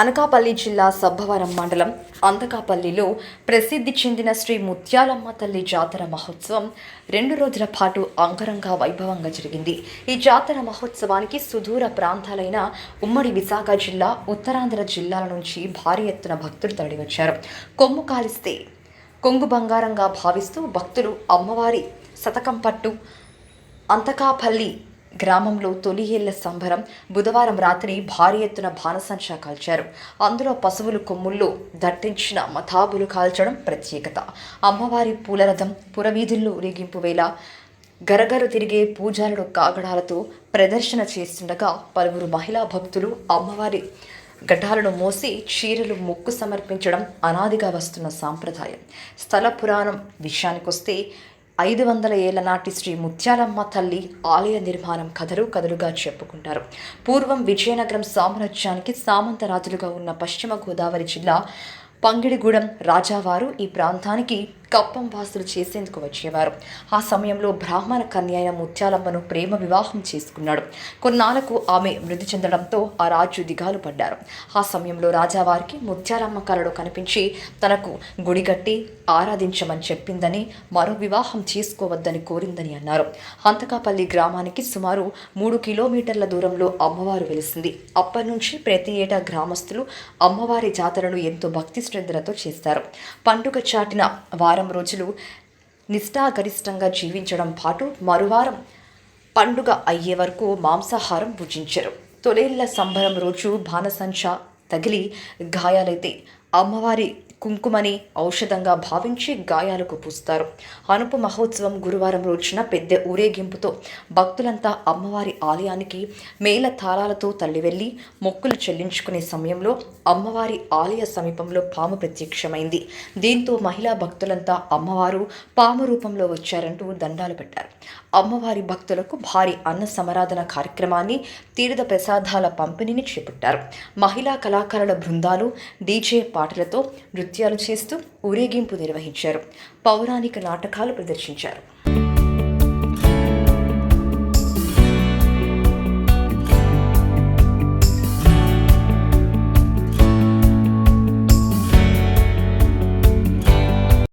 అనకాపల్లి జిల్లా సబ్బవరం మండలం అందకాపల్లిలో ప్రసిద్ధి చెందిన శ్రీ ముత్యాలమ్మ తల్లి జాతర మహోత్సవం రెండు రోజుల పాటు అంగరంగ వైభవంగా జరిగింది. ఈ జాతర మహోత్సవానికి సుదూర ప్రాంతాలైన ఉమ్మడి విశాఖ జిల్లా ఉత్తరాంధ్ర జిల్లాల నుంచి భారీ ఎత్తున భక్తులు తరలివచ్చారు. కొమ్ము కాలిస్తే కొంగు బంగారంగా భావిస్తూ భక్తులు అమ్మవారి శతకం పట్టు అంతకాపల్లి గ్రామంలో తొలి ఏళ్ళ సంబరం బుధవారం రాత్రి భారీ ఎత్తున బాణసంచా కాల్చారు. అందులో పశువులు కొమ్ముల్లో దట్టించిన మతాబులు కాల్చడం ప్రత్యేకత. అమ్మవారి పూలరథం పురవీధుల్లో ఊరేగింపు వేళ గరగరు తిరిగే పూజారుడు కాగడాలతో ప్రదర్శన చేస్తుండగా పలువురు మహిళా భక్తులు అమ్మవారి ఘటాలను మోసి చీరలు మొక్కు సమర్పించడం అనాదిగా వస్తున్న సాంప్రదాయం. స్థల పురాణం విషయానికొస్తే ఐదు వందల ఏళ్ళ నాటి శ్రీ ముత్యాలమ్మ తల్లి ఆలయ నిర్మాణం కథలు కథలుగా చెప్పుకుంటారు. పూర్వం విజయనగరం సామ్రాజ్యానికి సామంతరాజులుగా ఉన్న పశ్చిమ గోదావరి జిల్లా పంగిడిగూడెం రాజావారు ఈ ప్రాంతానికి కప్పం వాసులు చేసేందుకు వచ్చేవారు. ఆ సమయంలో బ్రాహ్మణ కన్య అయిన ముత్యాలమ్మను ప్రేమ వివాహం చేసుకున్నాడు. కొన్నాళ్ళకు ఆమె మృతి చెందడంతో ఆ రాజు దిగాలు పడ్డారు. ఆ సమయంలో రాజావారికి ముత్యాలమ్మ కళలో కనిపించి తనకు గుడి కట్టి ఆరాధించమని చెప్పిందని మరో వివాహం చేసుకోవద్దని కోరిందని అన్నారు. అంతకాపల్లి గ్రామానికి సుమారు మూడు కిలోమీటర్ల దూరంలో అమ్మవారు వెలిసింది. అప్పటి నుంచి ప్రతి ఏటా గ్రామస్తులు అమ్మవారి జాతరను ఎంతో భక్తి శ్రద్ధలతో చేస్తారు. పండుగ చాటిన వారం వారం రోజులు నిష్ఠాగరిష్టంగా జీవించడం పాటు మరువారం పండుగ అయ్యే వరకు మాంసాహారం భుజించరు. తొలేళ్ళ సంబరం రోజు బాణసంచ తగిలి గాయాలైతే అమ్మవారి కుంకుమని ఔషధంగా భావించి గాయాలకు పూస్తారు. అనుపు మహోత్సవం గురువారం రోజున పెద్ద ఊరేగింపుతో భక్తులంతా అమ్మవారి ఆలయానికి మేళ తాళాలతో తల్లివెళ్ళి మొక్కులు చెల్లించుకునే సమయంలో అమ్మవారి ఆలయ సమీపంలో పాము ప్రత్యక్షమైంది. దీంతో మహిళా భక్తులంతా అమ్మవారు పాము రూపంలో వచ్చారంటూ దండాలు పెట్టారు. అమ్మవారి భక్తులకు భారీ అన్న సమరాధన కార్యక్రమాన్ని తీర్థ ప్రసాదాల పంపిణీని చేపట్టారు. మహిళా కళాకారుల బృందాలు డీజే పాటలతో నృత్యాలు చేస్తూ ఊరేగింపు నిర్వహించారు. పౌరాణిక నాటకాలు ప్రదర్శించారు.